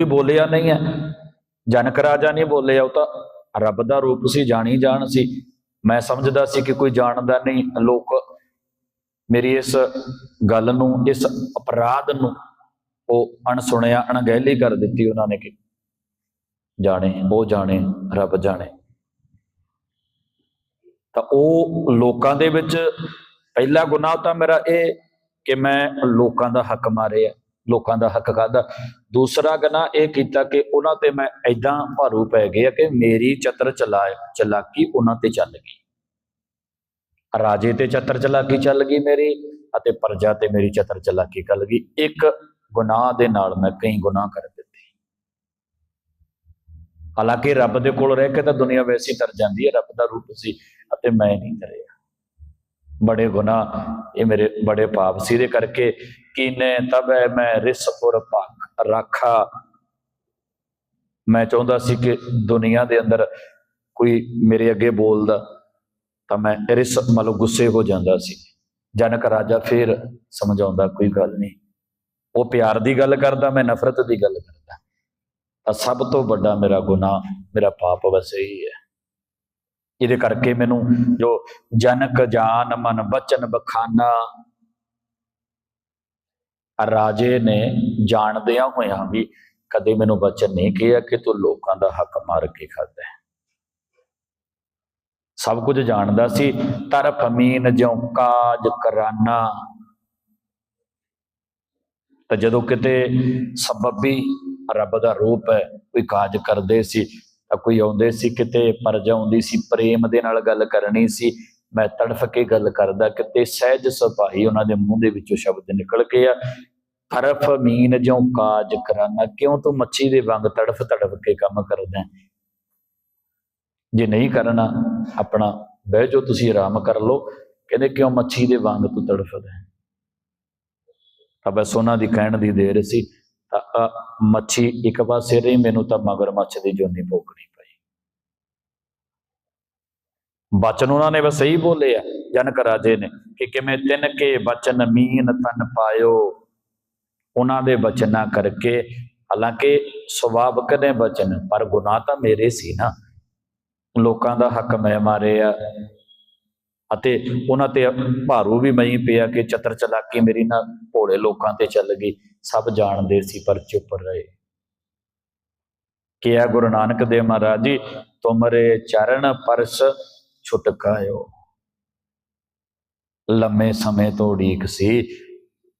ਕੋਈ ਬੋਲਿਆ ਨਹੀਂ ਹੈ। ਜਨਕ ਰਾਜਾ ਨਹੀਂ ਬੋਲਿਆ ਉਹ ਤਾਂ। ਰੱਬ ਦਾ ਰੂਪ ਸੀ, ਜਾਣੀ ਜਾਣ ਸੀ। ਮੈਂ ਸਮਝਦਾ ਸੀ ਕਿ ਕੋਈ ਜਾਣਦਾ ਨਹੀਂ। ਲੋਕ ਮੇਰੀ ਇਸ ਗੱਲ ਨੂੰ, ਇਸ ਅਪਰਾਧ ਨੂੰ ਉਹ ਅਣਸੁਣਿਆ, ਅਣਗਹਿਲੀ ਕਰ ਦਿੱਤੀ ਉਹਨਾਂ ਨੇ ਕਿ ਜਾਣੇ, ਉਹ ਜਾਣੇ, ਰੱਬ ਜਾਣੇ। ਤਾਂ ਉਹ ਲੋਕਾਂ ਦੇ ਵਿੱਚ ਪਹਿਲਾ ਗੁਨਾਹ ਤਾਂ ਮੇਰਾ ਇਹ ਕਿ ਮੈਂ ਲੋਕਾਂ ਦਾ ਹੱਕ ਮਾਰਿਆ। ਲੋਕਾਂ ਦਾ ਹੱਕ ਖਾਦਾ ਦੂਸਰਾ ਗੁਨਾਹ ਇਹ ਕੀਤਾ ਕਿ ਉਹਨਾਂ ਤੇ ਮੈਂ ਐਦਾਂ ਭਾਰੂ ਪੈ ਗਿਆ ਕਿ ਮੇਰੀ ਚਤਰ ਚਲਾ ਚਲਾਕੀ ਉਹਨਾਂ ਤੇ ਚੱਲ ਗਈ। ਰਾਜੇ ਤੇ ਚਤਰ ਚਲਾਕੀ ਚੱਲ ਗਈ ਮੇਰੀ ਅਤੇ ਪ੍ਰਜਾ ਤੇ ਮੇਰੀ ਚਤਰ ਚਲਾਕੀ ਚੱਲ ਗਈ। ਇੱਕ ਗੁਨਾਹ ਦੇ ਨਾਲ ਮੈਂ ਕਈ ਗੁਨਾਹ ਕਰ ਦਿੱਤੇ। ਹਾਲਾਂਕਿ ਰੱਬ ਦੇ ਕੋਲ ਰਹਿ ਕੇ ਤਾਂ ਦੁਨੀਆ ਵੈਸੀ ਤਰ ਜਾਂਦੀ ਹੈ, ਰੱਬ ਦਾ ਰੂਪ ਸੀ ਅਤੇ ਮੈਂ ਨਹੀਂ ਤਰਿਆ। ਬੜੇ ਗੁਨਾਹ, ਇਹ ਮੇਰੇ ਬੜੇ ਪਾਪ ਸੀ। ਦੇ ਕਰਕੇ ਕੀਨੇ ਤਬੈ ਮੈਂ ਰਿਸਪੁਰ ਪੱਕ ਰਾਖਾ। ਮੈਂ ਚਾਹੁੰਦਾ ਸੀ ਕਿ ਦੁਨੀਆ ਦੇ ਅੰਦਰ ਕੋਈ ਮੇਰੇ ਅੱਗੇ ਬੋਲਦਾ, ਤਾਂ ਮੈਂ ਰਿਸ ਮਤਲਬ ਗੁੱਸੇ ਹੋ ਜਾਂਦਾ ਸੀ। ਜਨਕ ਰਾਜਾ ਫੇਰ ਸਮਝਾਉਂਦਾ, ਕੋਈ ਗੱਲ ਨਹੀਂ। ਉਹ ਪਿਆਰ ਦੀ ਗੱਲ ਕਰਦਾ, ਮੈਂ ਨਫ਼ਰਤ ਦੀ ਗੱਲ ਕਰਦਾ। ਤਾਂ ਸਭ ਤੋਂ ਵੱਡਾ ਮੇਰਾ ਗੁਨਾਹ, ਮੇਰਾ ਪਾਪ ਬਸ ਇਹੀ ਹੈ। ਇਹਦੇ ਕਰਕੇ ਮੈਨੂੰ ਜੋ ਜਨਕ ਜਾਨ ਮਨ ਬਚਨ ਬਖਾਨਾ ਰਾਜੇ ਨੇ ਜਾਣਦਿਆਂ ਹੋਇਆਂ ਵੀ ਕਦੇ ਮੈਨੂੰ ਬਚਨ ਨਹੀਂ ਕਿਹਾ ਕਿ ਤੂੰ ਲੋਕਾਂ ਦਾ ਹੱਕ ਮਾਰ ਕੇ ਖਾਦਾ ਹੈ। ਸਭ ਕੁਝ ਜਾਣਦਾ ਸੀ ਤਰਫ ਅਮੀਨ ਜਿਉ ਕਾਜ ਕਰਾਨਾ। ਤਾਂ ਜਦੋਂ ਕਿਤੇ ਸਬੱਬੀ ਰੱਬ ਦਾ ਰੂਪ ਹੈ, ਕੋਈ ਕਾਜ ਕਰਦੇ ਸੀ, ਤਾਂ ਕੋਈ ਆਉਂਦੇ ਸੀ ਕਿਤੇ ਪਰਜਾ ਆਉਂਦੀ ਸੀ, ਪ੍ਰੇਮ ਦੇ ਨਾਲ ਗੱਲ ਕਰਨੀ ਸੀ ਮੈਂ ਤੜਫ ਕੇ ਗੱਲ ਕਰਦਾ ਕਿਤੇ ਸਹਿਜ ਸੁਭਾਈ ਉਹਨਾਂ ਦੇ ਮੂੰਹ ਦੇ ਵਿੱਚੋਂ ਸ਼ਬਦ ਨਿਕਲ ਕੇ ਆ। ਤਰਫ ਮੀਨ ਜਿਉ ਕਾਜ ਕਰਾਨਾ ਕਿਉਂ ਤੂੰ ਮੱਛੀ ਦੇ ਵਾਂਗ ਤੜਫ ਤੜਫ ਕੇ ਕੰਮ ਕਰਦਾ ਜੇ ਨਹੀਂ ਕਰਨਾ ਆਪਣਾ ਬਹਿ ਜਾਓ ਤੁਸੀਂ ਆਰਾਮ ਕਰ ਲਓ। ਕਹਿੰਦੇ ਕਿਉਂ ਮੱਛੀ ਦੇ ਵਾਂਗ ਤੂੰ ਤੜਫਦਾ ਤਾਂ ਬਸ ਉਹਨਾਂ ਦੀ ਕਹਿਣ ਦੀ ਦੇਰ ਸੀ। ਤਾਂ ਅ, ਮੱਛੀ ਇੱਕ ਪਾਸੇ ਰਹੀ ਮੈਨੂੰ ਤਾਂ ਮਗਰ ਮੱਛ ਦੀ ਜੋਨੀ ਭੋਗਣੀ ਬਚਨ ਉਹਨਾਂ ਨੇ ਬਸ ਸਹੀ ਬੋਲੇ ਆ, ਜਨਕ ਰਾਜੇ ਨੇ ਕਿ ਕਿਵੇਂ ਤਿੰਨ ਕੇ ਬਚਨ ਮੀਨ ਤਨ ਪਾਇਓ। ਉਹਨਾਂ ਦੇ ਬਚਨਾਂ ਕਰਕੇ, ਹਾਲਾਂਕਿ ਸੁਭਾਵਕ ਨੇ ਬਚਨ, ਪਰ ਗੁਨਾਹ ਤਾਂ ਮੇਰੇ ਸੀ ਨਾ। ਲੋਕਾਂ ਦਾ ਹੱਕ ਮੈਂ ਮਾਰਿਆ ਅਤੇ ਉਹਨਾਂ ਤੇ ਭਾਰੂ ਵੀ ਮਈ ਪਿਆ ਕਿ ਚਤਰ ਚਲਾਕੀ ਮੇਰੀ ਨਾ ਭੋਲੇ ਲੋਕਾਂ ਤੇ ਚੱਲ ਗਈ, ਸਭ ਜਾਣਦੇ ਸੀ ਪਰ ਚੁੱਪ ਰਹੇ। ਕਿਹਾ ਗੁਰੂ ਨਾਨਕ ਦੇਵ ਮਹਾਰਾਜ ਜੀ, ਤੁਮਰੇ ਚਰਨ ਪਰਸ ਛੁਟਕਾਇਓ। ਲੰਮੇ ਸਮੇਂ ਤੋਂ ਉਡੀਕ ਸੀ,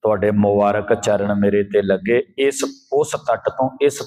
ਤੁਹਾਡੇ ਮੁਬਾਰਕ ਚਰਨ ਮੇਰੇ ਤੇ ਲੱਗੇ। ਇਸ, ਉਸ ਤੱਟ ਤੋਂ, ਇਸ